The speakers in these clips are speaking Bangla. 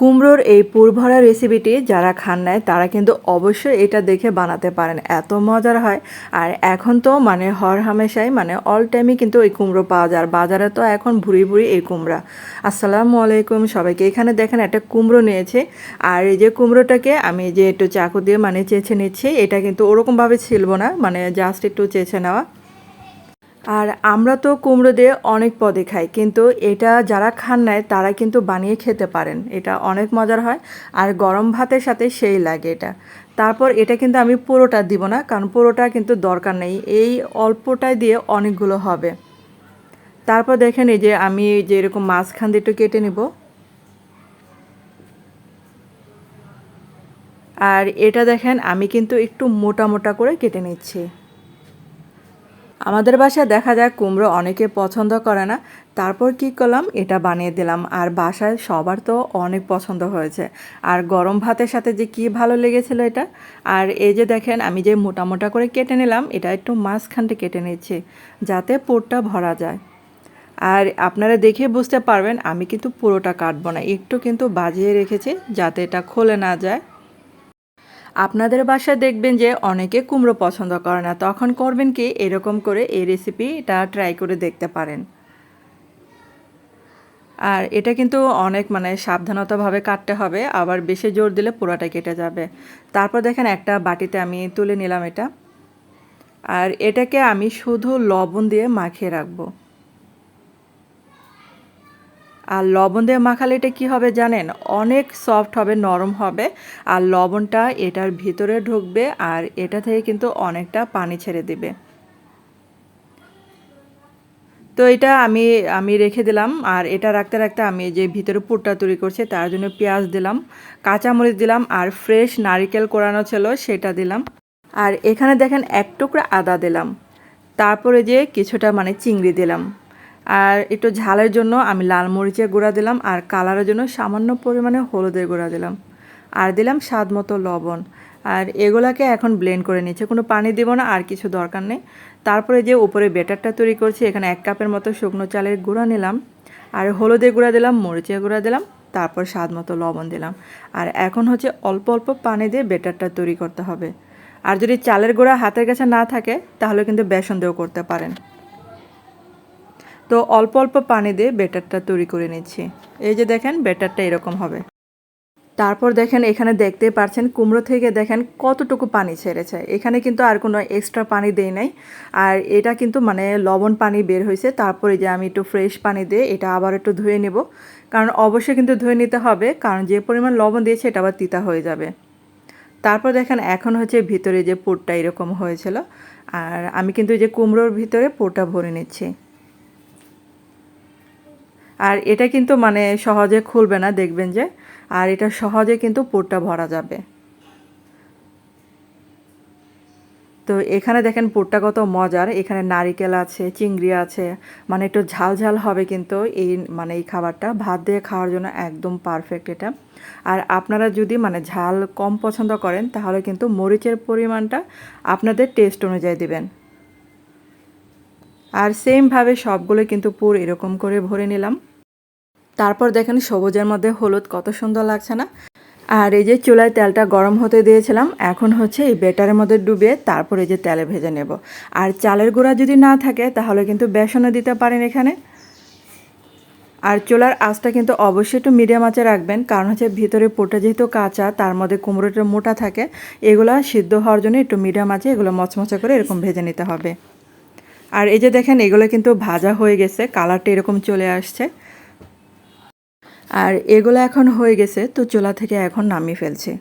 কুমড়োর এই পুরভরা রেসিপিটি যারা খান নেয় তারা কিন্তু অবশ্যই এটা দেখে বানাতে পারেন। এত মজার হয়। আর এখন তো মানে হর হামেশাই মানে অল টাইমই কিন্তু এই কুমড়ো পাওয়া যায়। আর বাজারে তো এখন ভুড়ি ভুড়ি এই কুমড়া। আসসালামু আলাইকুম। সবাইকে এখানে দেখেন একটা কুমড়ো নিয়েছে। আর এই যে কুমড়োটাকে আমি যে একটু চাকু দিয়ে মানে চেঁচে নিচ্ছি, এটা কিন্তু ওরকমভাবে ছিলবো না। মানে জাস্ট একটু চেঁচে নেওয়া। আর আমরা তো কুমড়ো দিয়ে অনেক পদে খাই, কিন্তু এটা যারা খান নেয় তারা কিন্তু বানিয়ে খেতে পারেন। এটা অনেক মজার হয়, আর গরম ভাতের সাথে সেই লাগে এটা। তারপর এটা কিন্তু আমি পুরোটা দিব না, কারণ পুরোটা কিন্তু দরকার নেই। এই অল্পটাই দিয়ে অনেকগুলো হবে। তারপর দেখেন এই যে আমি যে এরকম মাঝখান দিয়ে একটু কেটে নিব। আর এটা দেখেন আমি কিন্তু একটু মোটা মোটা করে কেটে নিচ্ছি। আমাদের বাসায় দেখা যায় কুমড়ো অনেকে পছন্দ করে না। তারপর কি করলাম? এটা বানিয়ে দিলাম। আর বাসায় সবার তো অনেক পছন্দ হয়েছে। আর গরম ভাতের সাথে যে কি ভালো লেগেছিল এটা? আর এই যে দেখেন, আমি যে মোটা মোটা করে কেটে নিলাম, এটা একটু মাঝখানটা কেটে নিচ্ছি, যাতে পোরটা ভরা যায়। আর আপনারা দেখে বুঝতে পারবেন, আমি কিন্তু পুরোটা কাটবো না। একটু কিন্তু বাজিয়ে রেখেছি, যাতে এটা খোলে না যায়। আপনাদের বাসায় দেখবেন যে অনেকে কুমড়ো পছন্দ করে না। তখন করবেন কি, এরকম করে এই রেসিপিটা ট্রাই করে দেখতে পারেন। আর এটা কিন্তু অনেক মানে সাবধানতাভাবে কাটতে হবে, আবার বেশি জোর দিলে পুরোটা কেটে যাবে। তারপর দেখেন একটা বাটিতে আমি তুলে নিলাম এটা। আর এটাকে আমি শুধু লবণ দিয়ে মাখিয়ে রাখব। আর লবণ দিয়ে মাখালে এটা কী হবে জানেন? অনেক সফট হবে, নরম হবে। আর লবণটা এটার ভিতরে ঢুকবে আর এটা থেকে কিন্তু অনেকটা পানি ছেড়ে দিবে। তো এটা আমি আমি রেখে দিলাম আর এটা রাখতে রাখতে আমি যে ভিতরে পুরটা তৈরি করছি তার জন্য পেঁয়াজ দিলাম, কাঁচামরিচ দিলাম আর ফ্রেশ নারিকেল কোরানো ছিল সেটা দিলাম। আর এখানে দেখেন এক টুকরা আদা দিলাম। তারপরে যে কিছুটা মানে চিংড়ি দিলাম। আর একটু ঝালের জন্য আমি লাল মরিচের গুঁড়া দিলাম আর কালারের জন্য সামান্য পরিমাণে হলুদের গুঁড়া দিলাম। আর দিলাম স্বাদ মতো লবণ। আর এগুলাকে এখন ব্লেন্ড করে নিচ্ছে। কোনো পানি দেবো না, আর কিছু দরকার নেই। তারপরে যে উপরে ব্যাটারটা তৈরি করছি, এখানে এক কাপের মতো শুকনো চালের গুঁড়া নিলাম। আর হলুদের গুঁড়া দিলাম, মরিচের গুঁড়া দিলাম, তারপর স্বাদ মতো লবণ দিলাম। আর এখন হচ্ছে অল্প অল্প পানি দিয়ে ব্যাটারটা তৈরি করতে হবে। আর যদি চালের গুঁড়া হাতের কাছে না থাকে, তাহলে কিন্তু বেসন দিয়েও করতে পারেন। তো অল্প অল্প পানি দিয়ে ব্যাটারটা তৈরি করে নিচ্ছি। এই যে দেখেন, ব্যাটারটা এরকম হবে। তারপর দেখেন, এখানে দেখতে পারছেন কুমড়ো থেকে দেখেন কতটুকু পানি ছেড়েছে। এখানে কিন্তু আর কোনো এক্সট্রা পানি দেই নাই। আর এটা কিন্তু মানে লবণ পানি বের হয়েছে। তারপরে যে আমি একটু ফ্রেশ পানি দিয়ে এটা আবার একটু ধুয়ে নেব। কারণ অবশ্যই কিন্তু ধুয়ে নিতে হবে। কারণ যে পরিমাণ লবণ দিয়েছে, এটা আবার তিতা হয়ে যাবে। তারপর দেখেন, এখন হচ্ছে ভিতরে যে পুরটা এরকম হয়েছিল। আর আমি কিন্তু যে কুমড়োর ভিতরে পুরটা ভরে নিচ্ছি। আর এটা কিন্তু মানে সহজে খুলবে না, দেখবেন যে। আর এটা সহজে কিন্তু পুরটা ভরা যাবে। তো এখানে দেখেন পুরটা কত মজার। এখানে নারিকেল আছে, চিংড়ি আছে মানে একটু ঝাল ঝাল হবে কিন্তু এই মানে এই খাবারটা। ভাত দিয়ে খাওয়ার জন্য একদম পারফেক্ট এটা। আর আপনারা যদি মানে ঝাল কম পছন্দ করেন, তাহলে কিন্তু মরিচের পরিমাণটা আপনাদের টেস্ট অনুযায়ী দিবেন। আর সেমভাবে সবগুলো কিন্তু পুর এরকম করে ভরে নিলাম। তারপর দেখেন সবুজের মধ্যে হলুদ কত সুন্দর লাগছে না? আর এই যে চুলায় তেলটা গরম হতে দিয়েছিলাম, এখন হচ্ছে এই বেটারের মধ্যে ডুবিয়ে তারপরে যে তেলে ভেজে নেব। আর চালের গুঁড়া যদি না থাকে, তাহলে কিন্তু বেসনও দিতে পারেন এখানে। আর চুলার আঁচটা কিন্তু অবশ্যই একটু মিডিয়াম আঁচে রাখবেন, কারণ হচ্ছে ভিতরে পোটা যেহেতু কাঁচা, তার মধ্যে কুমড়োটা মোটা থাকে, এগুলো সিদ্ধ হওয়ার জন্য একটু মিডিয়াম আঁচে এগুলো মচমচা করে এরকম ভেজে নিতে হবে। আর এই যে দেখেন, এগুলো কিন্তু ভাজা হয়ে গেছে, কালারটা এরকম চলে আসছে। আর এগুলো এখন হয়ে গেছে, তো চুলা থেকে এখন নামিয়ে ফেলছে।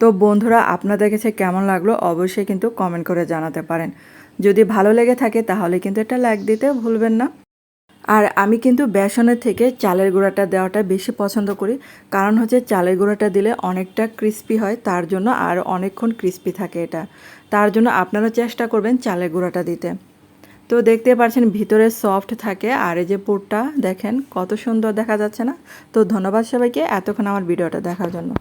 তো বন্ধুরা, আপনাদের কাছে কেমন লাগল অবশ্যই কিন্তু কমেন্ট করে জানাতে পারেন। যদি ভালো লেগে থাকে তাহলে কিন্তু এটা লাইক দিতে ভুলবেন না। আর আমি কিন্তু বেসনের থেকে চালের গুঁড়াটা দেওয়াটা বেশি পছন্দ করি, কারণ হচ্ছে চালের গুঁড়াটা দিলে অনেকটা ক্রিস্পি হয়, তার জন্য আর অনেকক্ষণ ক্রিস্পি থাকে এটা। তার জন্য আপনারা চেষ্টা করবেন চালের গুঁড়াটা দিতে। তো দেখতে পাচ্ছেন ভিতরে সফট থাকে, আর এই যে পুরটা দেখেন কত সুন্দর দেখা যাচ্ছে না। তো ধন্যবাদ সবাইকে, এতক্ষণ আমার ভিডিওটা দেখার জন্য।